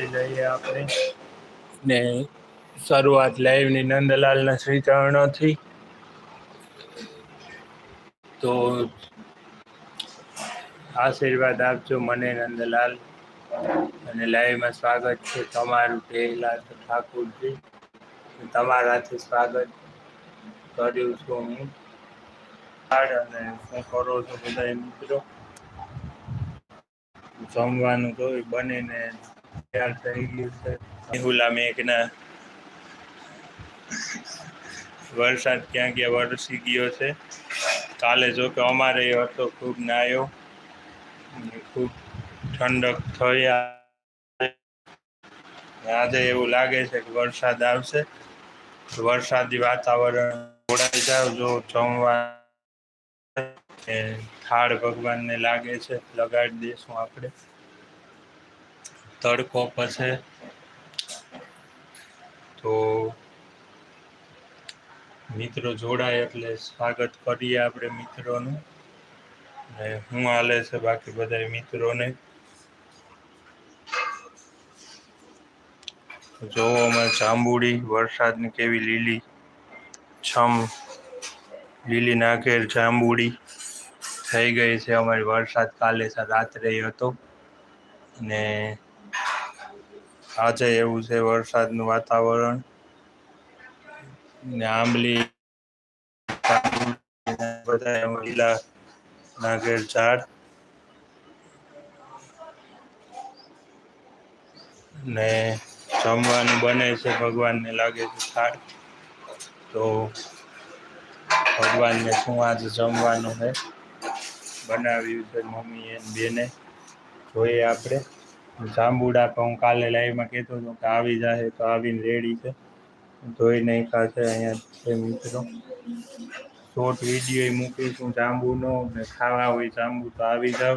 કરી લઈએ આપણે. ને શરૂઆત લાઈવની નંદલાલના શ્રી ચરણોથી તો આશીર્વાદ આપજો મને, નંદલાલ. અને લાઈવમાં સ્વાગત છે તમારું પહેલા ઠાકુરજી. તમારાથી સ્વાગત કર્યું છું હું. અને શું કરો છો બધા મિત્રો. જમવાનું તો બનીને તૈયાર થઈ ગયું છે. મેહુલા મેઘના વરસાદ ક્યાં ક્યાં વરસી ગયો છે. કાલે જો કે અમારે હતો, ખૂબ નાયો. ખૂબ ઠંડક થઈ આજે એવું લાગે છે કે વરસાદ આવશે. વરસાદી વાતાવરણ જોડાઈ જાવ જો જમવા થાળ ભગવાનને લાગે છે, લગાડી દઈશું આપણે. તડકો પછી તો મિત્રો જોડાય એટલે સ્વાગત કરીએ આપણે મિત્રોનું. ને હું હાલે છે બાકી બધા મિત્રોને. જોવો અમે જાંબુડી, વરસાદની કેવી લીલી છમ, લીલી નાખેલ જાંબુડી થઈ ગઈ છે અમારી વરસાદ કાલે રાત્રે હતો. ને આજે એવું છે વરસાદનું વાતાવરણ. ને આંબલી બધા લીલા નાગેર ઝાડ. ને જમવાનું બને છે ભગવાનને લાગે છે થાળ. તો ભગવાનને શું આજે જમવાનું છે બનાવ્યું છે મમ્મી મમ્મીએ બેને. જોઈએ આપણે. જાંબુડા પણ હું કાલે લાઈવમાં કહેતો હતો કે આવી જાય તો આવીને રેડી છે. ધોઈ નાખ્યા છે અહીંયા છે મિત્રો. શોર્ટ વીડિયો મૂકીશું જાંબુનો ને ખાવા હોય જાંબુ તો આવી જાવ.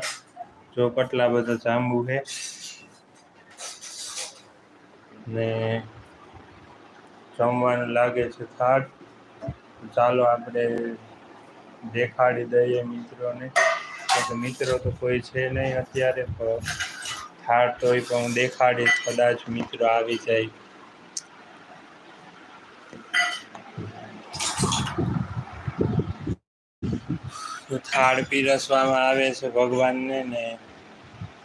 જો કેટલા બધા જાંબુ છે. ને જમવાનું લાગે છે થાળ. ચાલો આપણે દેખાડી દઈએ મિત્રોને. કે મિત્રો તો કોઈ છે નહીં અત્યારે પણ થાળ હોય પણ હું દેખાડીશ, કદાચ મિત્રો આવી જાય. તો થાળ પીરસવામાં આવે છે ભગવાનને ને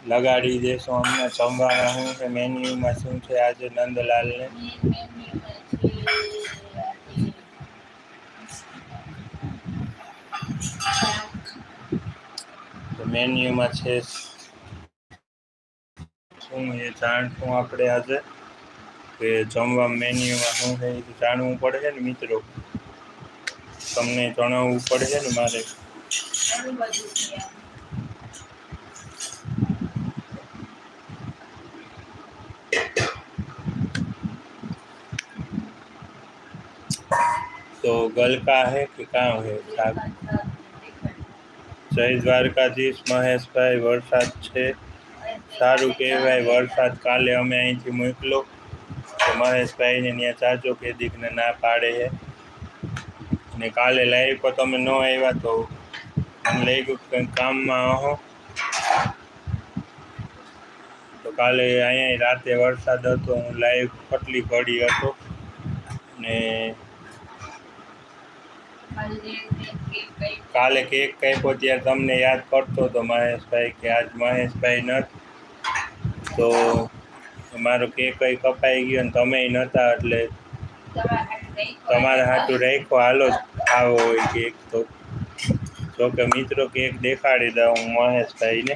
લગાડી દેશો અમને, જમવામાં શું છે મેન્યુમાં શું છે આજે નંદલાલને? મેન્યુમાં છે શું એ જાણશું આપણે આજે કે જમવા મેન્યુમાં શું છે એ જાણવું પડશે ને મિત્રો તમને જણાવવું પડશે ને મારે तो गलका है कि કામ है સાહેબ જય દ્વારકાધીશ મહેશભાઈ વરસાદ છે સારું કહેવાય. વરસાદ કાલે અમે અહીંથી મોકલો. તો મહેશભાઈને ત્યાં ચાચો કે દીકને ના પાડે છે ને કાલે લાઈવ પર તમે ન આવ્યા તો મને લઈ ગયું કામમાં આવો તો કાલે અહીંયા રાતે વરસાદ હતો, હું લાઈવ પટલી પડી હતો. ને કાલે કેક કાપ્યો, ત્યારે તમને યાદ કરતો હતો મહેશભાઈ કે આજ મહેશભાઈ નથી. તો મારો કેક કઈ કપાઈ ગયો ને તમે નહોતા એટલે તમારે હાટું રાખો હાલો ખાવો હોય કેક તો. જો કે મિત્રો કેક દેખાડી દઉં હું મહેશભાઈને.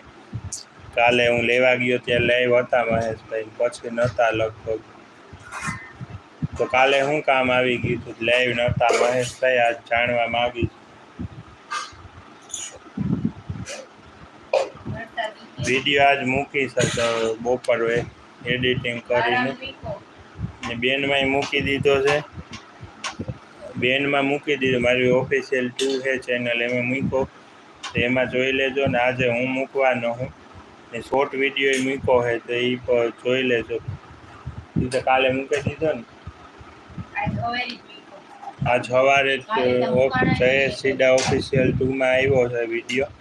કાલે હું લેવા ગયો ત્યારે લાઈવ હતા મહેશભાઈ પછી નહોતા લગભગ. તો કાલે શું કામ આવી ગયું હતું? લાઈવ નહોતા મહેશભાઈ આજ જાણવા માંગીશ વીડિયો આજ મૂકી શકે બપોર એડિટિંગ કરીને. ને બેનમાં મૂકી દીધો છે. બેનમાં મૂકી દીધો. મારી ઓફિશિયલ ટુ છે ચેનલ એમાં મૂક્યો. તો એમાં જોઈ લેજો ને આજે હું મૂકવાનો હું. ને શોર્ટ વીડિયો મૂક્યો છે તો એ પર જોઈ લેજો. એ તો કાલે મૂકી દીધો ને. આજ સવારે જયેશ સીડા ઓફિશિયલ ટુમાં આવ્યો છે વીડિયો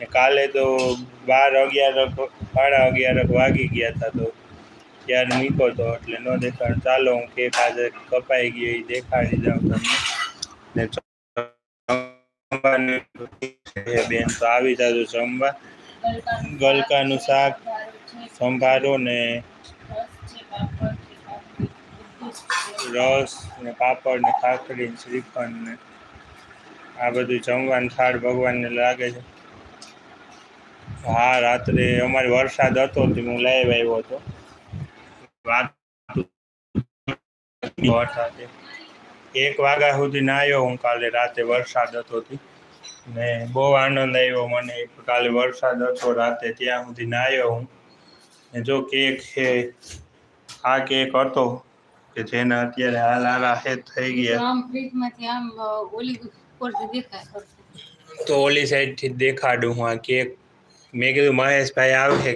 ને કાલે તો બાર અગિયાર સાડા અગિયાર વાગી ગયા હતા તો ત્યારે મૂક્યો હતો એટલે ન દેખાડ ચાલો હું કેક આજે કપાઈ ગયો એ દેખાડી દઉં તમને. ને બેન, તો આવી જાજો જમવા. ગલકાનું શાક સંભારો ને રસ ને પાપડ ને ખાખરી ને શ્રીખંડ ને આ બધું જમવાનું થાળ ભગવાનને લાગે છે. હા રાત્રે અમારે વરસાદ હતો તે હું લાઈવ આવ્યો હતો. વાત એક વાગ્યા સુધી ના આવ્યો હું કાલે રાતે વરસાદ હતો ને બહુ આનંદ આવ્યો મને કાલે વરસાદ હતો રાતે ત્યાં સુધી ના આવ્યો હું. ને જો કેક છે આ કેક હતો કે જેના અત્યારે હાલ હારા હે થઈ ગયા. આમ ઓલી દેખાય. તો ઓલી સાઈડથી દેખાડું હું આ કેક. મેં કીધું, મહેશભાઈ આવશે.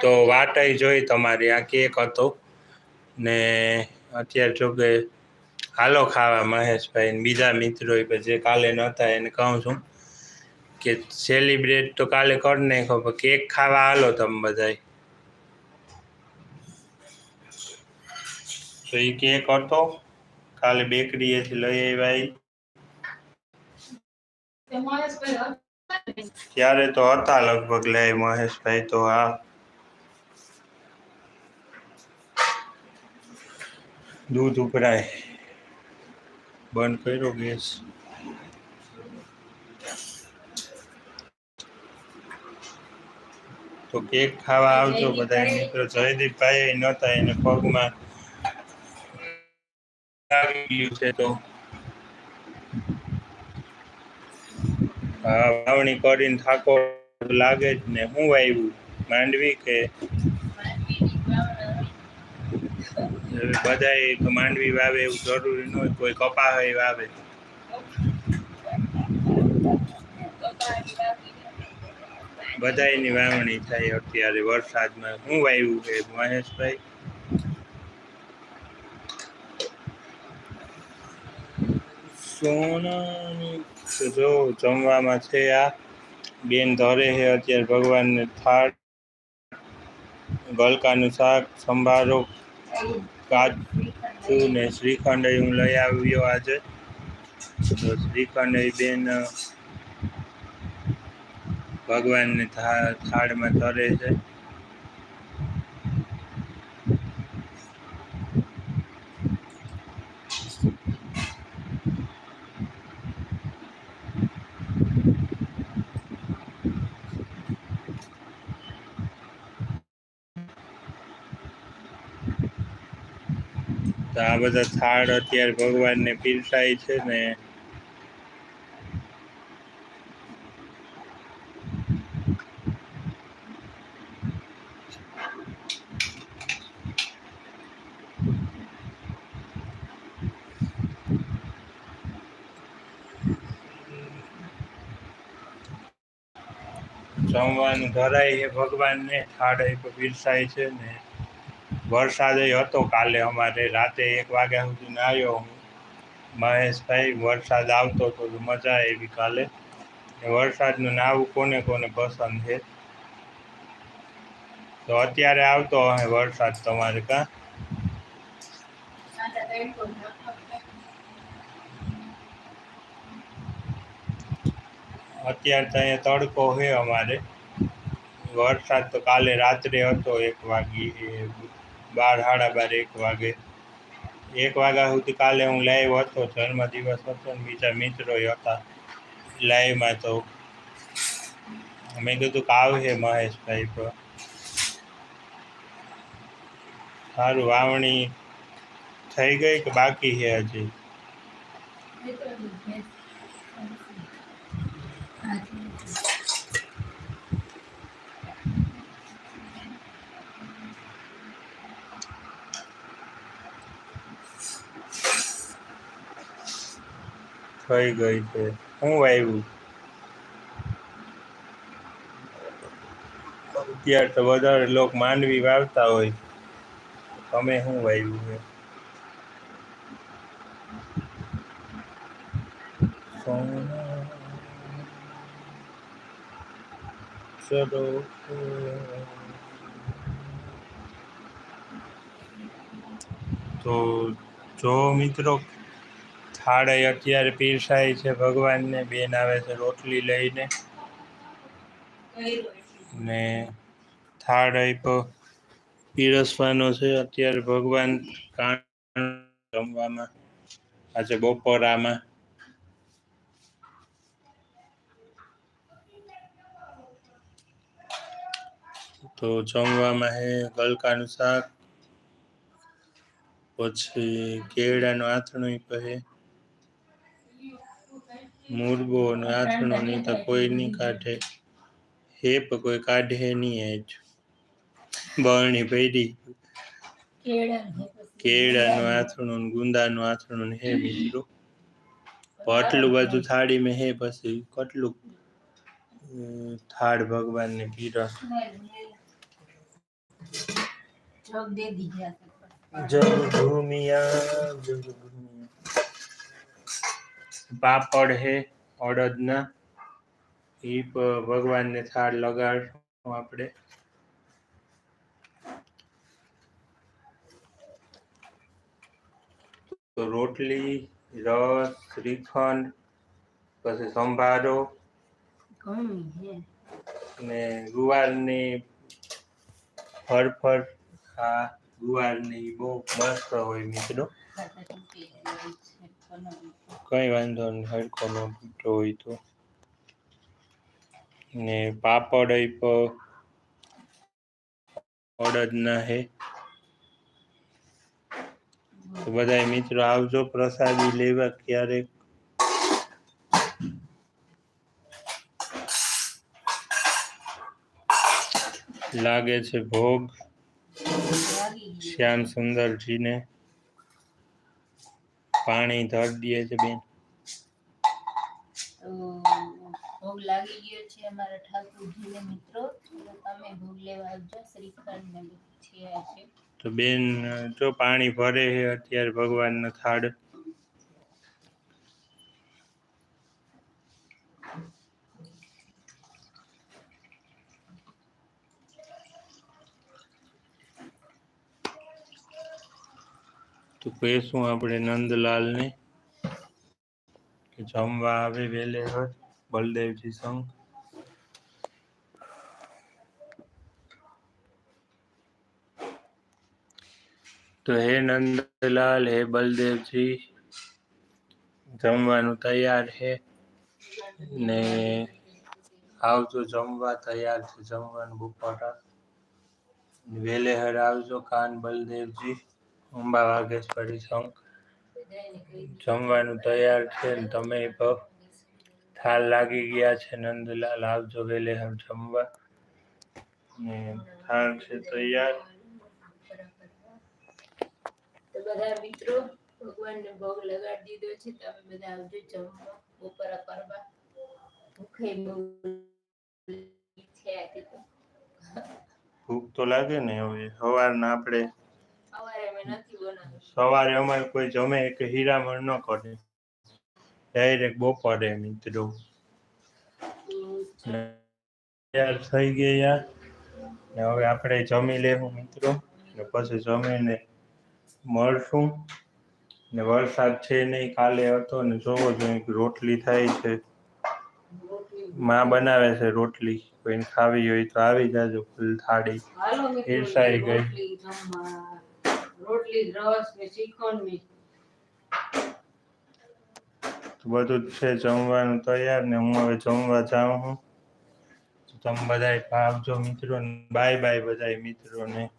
તો વાટ જોઈ તમારી. આ કેક હતો. ને અત્યારે જો કે હાલો ખાવા મહેશભાઈ બીજા મિત્રો જે કાલે નહોતા એને કહું છું કે સેલિબ્રેટ તો કાલે કરી નાખો પણ કેક ખાવા હાલો તમે બધાય. તો એ કેક હતો. કાલે બેકરીએથી લઈ આવ્યા. ત્યારે તો હતા લગભગ લે, મહેશભાઈ, તો આ. દૂધ ઉભરાય. બંધ કર્યો ગેસ. તો કેક ખાવા આવજો બધા મિત્રો. જયદીપભાઈ નહોતા એને પગમાં. આવી ગયું છે તો. વાવણી કરીને ઠાકોર લાગે જ ને હું વાવ્યું માંડવી કે બધાય તો માંડવી વાવે એવું જરૂરી ન હોય, કોઈ કપા હોય વાવે. બધાયની વાવણી થાય અત્યારે વરસાદમાં. હું વાવ્યું છે મહેશભાઈ? સોનાની જો જમવામાં છે આ બેન ધરે છે અત્યારે ભગવાનને થાળ, ગલકાનું શાક, સંભારો, કાજુ ને શ્રીખંડ હું લઈ આવ્યો આજે. તો શ્રીખંડ બેન ભગવાનને થાળમાં ધરે છે. તો આ બધા થાળ અત્યારે ભગવાનને પીરસાય છે ને. જમવાનું ધરાય છે ભગવાનને થાળ એ પીરસાય છે ને. વરસાદ ય હતો કાલે અમારે, રાતે એક વાગ્યા સુધી આવ્યો હું. મહેશભાઈ, વરસાદ આવતો હતો તો મજા આવી કાલે. ને વરસાદનું નાવું કોને કોને પસંદ છે? તો અત્યારે આવતો હશે વરસાદ તમારે કાં? અત્યારે તો અહીંયા તડકો છે અમારે. વરસાદ તો કાલે રાત્રે હતો એક વાગી એ બાર, સાડા બાર, એક વાગે. એક વાગ્યા સુધી કાલે હું લાઈવ હતો, જન્મદિવસ હતો ને બીજા મિત્રો હતા. લાઈવમાં તો મેં કીધું કે આવશે મહેશભાઈ તો સારું વાવણી થઈ ગઈ કે બાકી છે હજી? થઈ ગઈ છે હું વાવ્યું અત્યારે તો વધારે લોક માંડવી વાવતા હોય તમે શું વાવ્યું છે સોના ચલો તો જો મિત્રો થાળે અત્યારે પીરસાય છે, ભગવાનને બેન આવે છે, રોટલી લઈને. ને થાળ આપ્યો. પીરસવાનો છે, અત્યારે ભગવાન કાણ જમવામાં આજે બપોરામાં. તો જમવામાં હે ગલકાનું શાક, પછી કેળાનું આથણું કહે મુરબો અને આથણો નહીં તો કોઈ નહીં કાઢે. હે પણ કોઈ કાઢે નહીં જ બરણી પૈડી કેળાનું આથણું ને ગુંદાનું આથણું હે મિત્રો આટલું બધું થાળીમાં હે પછી કટલું. થાળ ભગવાનને પીરસ જગ ભૂમિયા જગ ભૂમિયા. પાપડ હે અડદના એ ભગવાનને થાળ લગાડશું આપણે. તો રોટલી રસ શ્રીખંડ પછી સંભારો. અને ને ગુવારની ફરફર. આ ગુવારની બહુ મસ્ત હોય મિત્રો. કઈ વાંધો નહીં, હરખો નો હોય તો. ને પાપડ અડદ ના હે. બધા મિત્રો આવજો પ્રસાદી લેવા ક્યારેક. લાગે છે ભોગ. શ્યામ સુંદરજીને. પાણી ધર દે છે બેન. તો ભોગ લાગી ગયો છે અમારા ઠાકોરજીને મિત્રો. તમે ભોગ લેવા આવજો. શ્રીખંડ છે તો બેન જો પાણી ભરે છે અત્યારે ભગવાનનો થાળ તો કહીશું આપણે નંદલાલને કે જમવા આવે વેલે હર બલદેવજી સંઘ. તો હે નંદલાલ, હે બલદેવજી, જમવાનું તૈયાર છે ને આવજો જમવા, તૈયાર છે જમવાનું બપોરા વેલેહર આવજો કાન બલદેવજી. અંબા વાઘેશ્વરી સંઘ જમવાનું તૈયાર છે ને તમે પણ થાલ લાગી ગયા છે નંદલાલ આવજો વેલેહર જમવા. ને થાળ છે તૈયાર. બધા મિત્રો ભગવાનને ભોગ લગાડી દીધો છે તમે બધા આવજો જમવા બપોરા કરવા. ભૂખે ભૂખ તો લાગે ને હવે સવારના આપણે સવારે મેં નથી બનાવ્યું સવારે અમારે કોઈ જમે કે હીરામણ ન કરે. ડાયરેક્ટ બપોરે મિત્રો. તૈયાર થઈ ગયા. ને હવે આપણે જમી લેવું મિત્રો. ને પછી જમીને મળશું. ને વરસાદ છે નહીં કાલે હતો ને જોવો જોઈએ કે રોટલી થાય છે. મા બનાવે છે રોટલી. કોઈને ખાવી હોય તો આવી જાજો ફૂલ થાળી ઈર્ષાઈ ગઈ. રોટલી, રસ બધું છે, જમવાનું તૈયાર ને હું હવે જમવા જાઉં છું. તમે બધાય આવજો મિત્રો બાય બાય બધાય મિત્રોને.